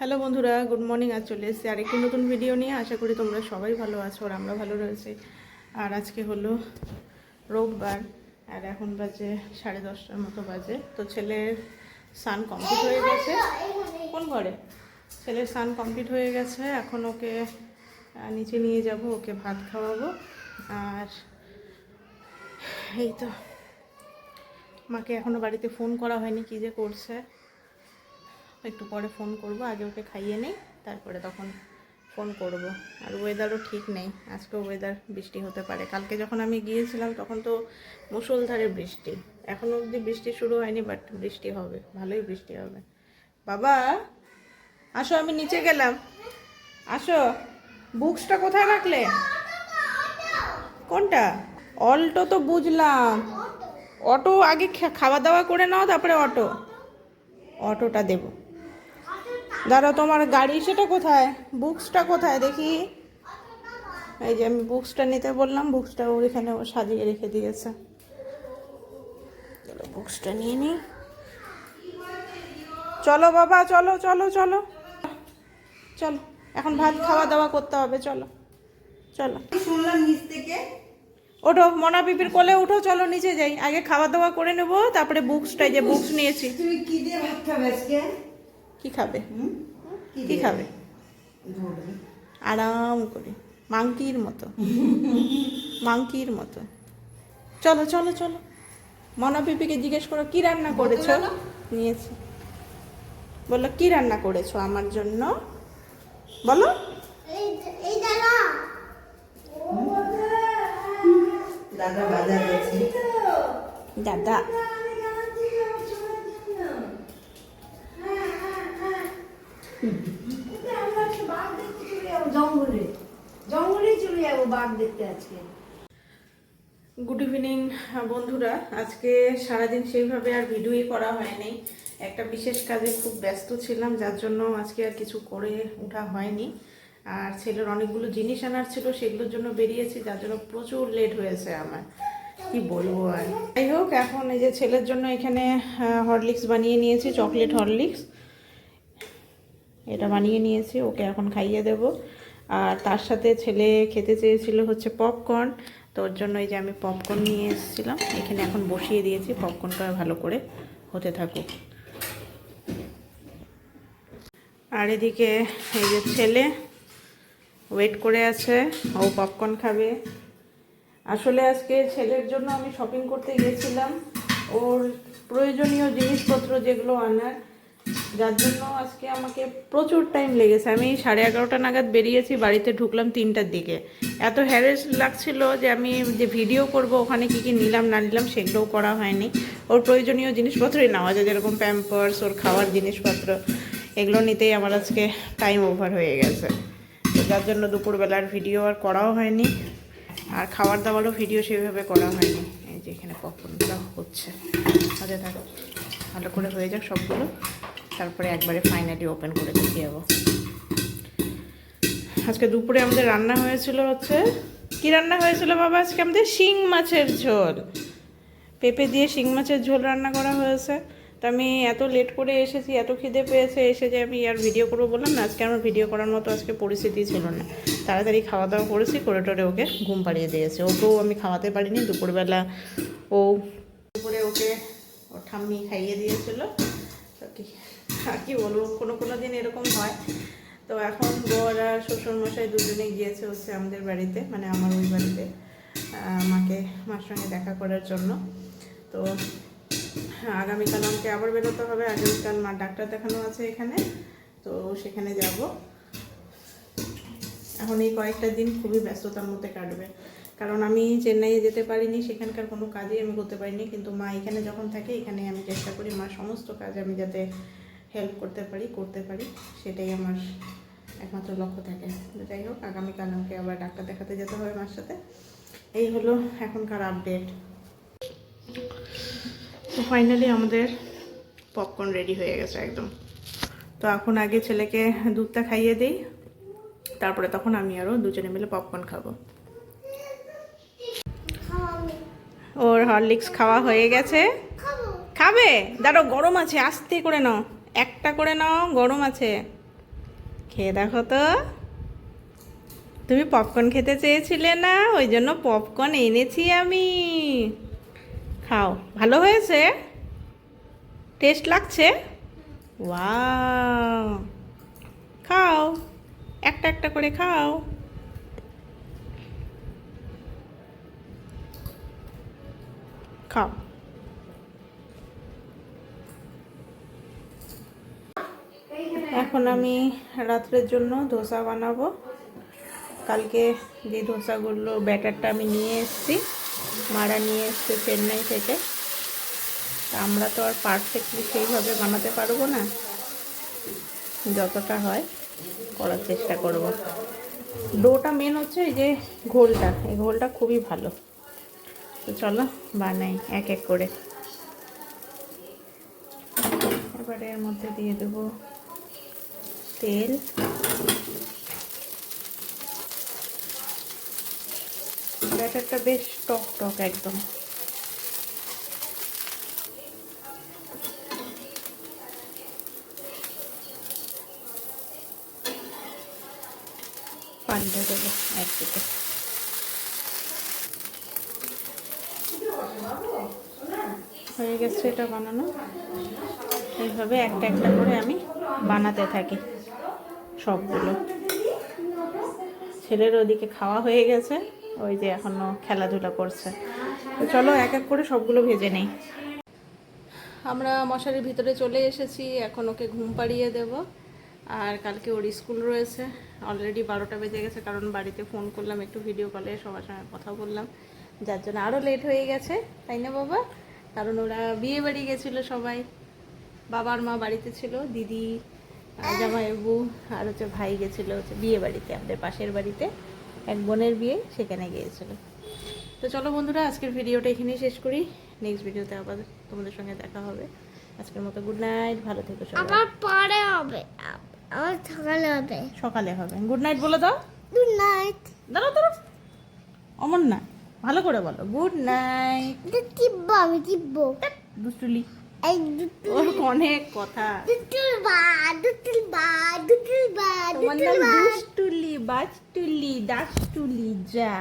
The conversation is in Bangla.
হ্যালো বন্ধুরা, গুড মর্নিং। আজ চলে এসেছি আর আরেকটি নতুন ভিডিও নিয়ে। আশা করি তোমরা সবাই ভালো আছো আর আমরা ভালো রয়েছি। আর আজকে হলো রোববার, আর এখন বাজে সাড়ে দশটার মতো বাজে। তো ছেলের সান কমপ্লিট হয়ে গেছে। কোন ঘরে? ছেলের সান কমপ্লিট হয়ে গেছে। এখন ওকে নিচে নিয়ে যাব, ওকে ভাত খাওয়াবো। আর এই তো, মাকে এখনও বাড়িতে ফোন করা হয়নি, কী যে করছে। একটু পরে ফোন করব, আগে ওকে খাইয়ে নেই, তারপরে তখন ফোন করব। আর ওয়েদারও ঠিক নেই আজকে ওয়েদার বৃষ্টি হতে পারে। কালকে যখন আমি গিয়েছিলাম, তখন তো মুষলধারে বৃষ্টি। এখনও অবধি বৃষ্টি শুরু হয়নি বাট বৃষ্টি হবে, ভালোই বৃষ্টি হবে। বাবা, আসো, আমি নিচে গেলাম। আসো বুকসটা কোথায় রাখলে? কোনটা? অল্টো তো বুঝলাম। অটো আগে খাওয়া দাওয়া করে নাও, তারপরে অটো। অটোটা দেব। দাঁড়াও তোমার গাড়ি সেটা কোথায়? বুকসটা কোথায়? দেখি। এই যে আমি বুকসটা নিতে বললাম বুকসটা ওর এখানে ও সাজিয়ে রেখে দিয়েছে। চলো বুকসটা নিয়ে নিই। চলো বাবা চলো চলো চলো। চলো এখন ভাত খাওয়া দাওয়া করতে হবে চলো। চলো। শুনলাম নিচ থেকে। ওঠো মনা পিপির কোলে উঠো চলো নিচে যাই। আগে খাওয়া দাওয়া করে নেব তারপরে বুকসটাই যে বুকস নিয়েছি। তুমি কি দিয়ে ভাত খাবে আজকে? কি খাবে? হুম? কি খাবে? আরাম করে। মাংকির মতো। মাংকির মতো। চলো চলো চলো। মনা পিপিকে জিজ্ঞেস করো কি রান্না করেছ? নিয়েছি। বলল কি রান্না করেছ আমার জন্য? বলো। দাদা। দাদা। জঙ্গলে জঙ্গলেই চলে যাব বাঘ দেখতে গুড ইভিনিং বন্ধুরা। আজকে সারাদিন সেইভাবে আর ভিডিওই করা হয়নি। একটা বিশেষ কাজে খুব ব্যস্ত ছিলাম, যার জন্য আজকে আর কিছু করে ওঠা হয়নি। আর ছেলের অনেকগুলো জিনিস আনার ছিল, সেগুলোর জন্য বেরিয়েছি, যার জন্য প্রচুর লেট হয়েছে আমার। কি বলব আর? যাই হোক, এখন এই যে ছেলের জন্য এখানে হরলিক্স বানিয়ে নিয়েছি চকলেট হরলিক্স এটা বানিয়ে নিয়েছি, ওকে এখন খাইয়ে দেব। আর তার সাথে ছেলে খেতে চেয়েছিল হচ্ছে পপকর্ন তো ওর জন্য এই যে আমি পপকর্ন নিয়ে এসেছিলাম। এখানে এখন বসিয়ে দিয়েছি পপকর্নটা ভালো করে হতে থাকুক। আর এদিকে এই যে ছেলে ওয়েট করে আছে, ও পপকর্ন খাবে। আসলে আজকে ছেলের জন্য আমি শপিং করতে গিয়েছিলাম ওর প্রয়োজনীয় জিনিসপত্র যেগুলো আনার যার জন্য আজকে আমাকে প্রচুর টাইম লেগেছে। আমি সাড়ে এগারোটা নাগাদ বেরিয়েছি, বাড়িতে ঢুকলাম তিনটার দিকে। এত হ্যারেস লাগছিল যে আমি যে ভিডিও করব, ওখানে কি কি নিলাম, না নিলাম সেগুলোও করা হয়নি। ওর প্রয়োজনীয় জিনিসপত্রই নেওয়া যায়, যেরকম প্যাম্পার্স ওর খাওয়ার জিনিসপত্র, এগুলো নিতেই আমার আজকে টাইম ওভার হয়ে গেছে। যার জন্য দুপুরবেলার ভিডিও আর করাও হয়নি, আর খাবার দাবারও ভিডিও সেভাবে করা হয়নি। এই যে এখানে পপকর্নটা হচ্ছে। হতে থাকো, ভালো করে হয়ে যাক সবগুলো। তারপরে একবারে ফাইনালি ওপেন করে দেখিয়ে যাব আজকে দুপুরে আমাদের রান্না হয়েছিল হচ্ছে, কি রান্না হয়েছিল বাবা আজকে? আমাদের শিং মাছের ঝোল। পেঁপে দিয়ে শিং মাছের ঝোল রান্না করা হয়েছে। তো আমি এত লেট করে এসেছি, এত খিদে পেয়েছে, এসে যে আমি আর ভিডিও করব বললাম না, আজকে আমার ভিডিও করার মতো আজকে পরিস্থিতি ছিল না। তাড়াতাড়ি খাওয়া দাওয়া করেছি, করে টোরে ওকে ঘুম পাড়িয়ে দিয়েছে। ওকেও আমি খাওয়াতে পারিনি, দুপুরবেলা ও দুপুরে ওকে ও ঠাম্মি খাইয়ে দিয়েছিল। কি বলব, কোনো কোনো দিন এরকম হয়। তো এখন বর আর শ্বশুরমশাই দুজনে গিয়েছে হচ্ছে আমাদের বাড়িতে মানে আমার ওই বাড়িতে মাকে মার সঙ্গে দেখা করার জন্য। তো আগামীকাল আমাকে আবার বেরোতে হবে, আগামীকাল মার ডাক্তার দেখানো আছে এখানে, তো সেখানে যাব। এখন এই কয়েকটা দিন খুবই ব্যস্ততার মধ্যে কাটবে। কারণ আমি চেন্নাইয়ে যেতে পারিনি, সেখানকার কোনো কাজই আমি করতে পারিনি, কিন্তু মা এখানে যখন থাকে এখানে আমি চেষ্টা করি, মা সমস্ত কাজ আমি যাতে হেল্প করতে পারি করতে পারি সেটাই আমার একমাত্র লক্ষ্য থাকে। যাই হোক আগামীকাল আমাকে আবার ডাক্তার দেখাতে যেতে হবে মার সাথে। এই হলো এখনকার আপডেট তো ফাইনালি আমাদের পপকর্ন রেডি হয়ে গেছে একদম। তো এখন আগে ছেলেকে দুধটা খাইয়ে দিই তারপরে তখন আমি আরও দুজনে মিলে পপকর্ন খাব। ওর হরলিক্স খাওয়া হয়ে গেছে। খাবে। দাঁড়ো গরম আছে আস্তে করে নাও। একটা করে নাও, গরম আছে। খেয়ে দেখো তো। তুমি পপকর্ন খেতে চেয়েছিলে না? ওই জন্য পপকর্ন এনেছি আমি। খাও। ভালো হয়েছে? টেস্ট লাগছে? ওয়াও খাও। একটা একটা করে খাও। খাও। এখন আমি রাত্রের জন্য ধোসা বানাবো। কালকে যে ধোসাগুলো, ব্যাটারটা আমি নিয়ে এসেছি, মারা নিয়ে এসছে চেন্নাই থেকে। আমরা তো আর পারফেক্টলি সেইভাবে বানাতে পারব না। যতটা হয় করার চেষ্টা করব। ডোটা মেন হচ্ছে এই যে ঘোলটা। এই ঘোলটা খুবই ভালো। তো চলো বানাই এক এক করে। এবারে এর মধ্যে দিয়ে দেবো তেল। ব্যাটারটা বেশ টক টক একদম। পাল্টে দেবো একদিকে হয়ে গেছে এটা বানানো। এইভাবে একটা একটা করে আমি বানাতে থাকি। সবগুলো। ছেলের ওদিকে খাওয়া হয়ে গেছে, ওই যে এখনও খেলাধুলা করছে। তো চলো এক এক করে সবগুলো ভেজে নেই। আমরা মশারির ভিতরে চলে এসেছি, এখন ওকে ঘুম পাড়িয়ে দেব। আর কালকে ওর স্কুল রয়েছে অলরেডি বারোটা বেজে গেছে, কারণ বাড়িতে ফোন করলাম, একটু ভিডিও কলে সবার সঙ্গে কথা বললাম। যার জন্য আরও লেট হয়ে গেছে, তাই না বাবা? কারণ ওরা বিয়ে বাড়ি গেছিল সবাই। বাবার মা বাড়িতে ছিল, দিদি আর জামাইবাবু আর হচ্ছে ভাই গেছিল হচ্ছে বিয়ে বাড়িতে আমাদের পাশের বাড়িতে। এক বোনের বিয়ে সেখানে গিয়েছিল। তো চলো বন্ধুরা আজকের ভিডিওটা এখানেই শেষ করি। নেক্সট ভিডিওতে আবার তোমাদের সঙ্গে দেখা হবে। আজকের মতো গুড নাইট ভালো থেকো সবাই। আবার পরে হবে। সকালে হবে। সকালে হবে। গুড নাইট বলে দাও। গুড নাইট দাঁড়াও দাঁড়াও। অমর না ভালো করে বলো। গুড নাইট টিপবো আমি টিপবো। দুষ্টুলি। ওর অনেক কথা। দুটুল বা দুটুল বা দুটুল বা দুটুল বা। দুষ্টুলি বাজটুলি দাসটুলি যা।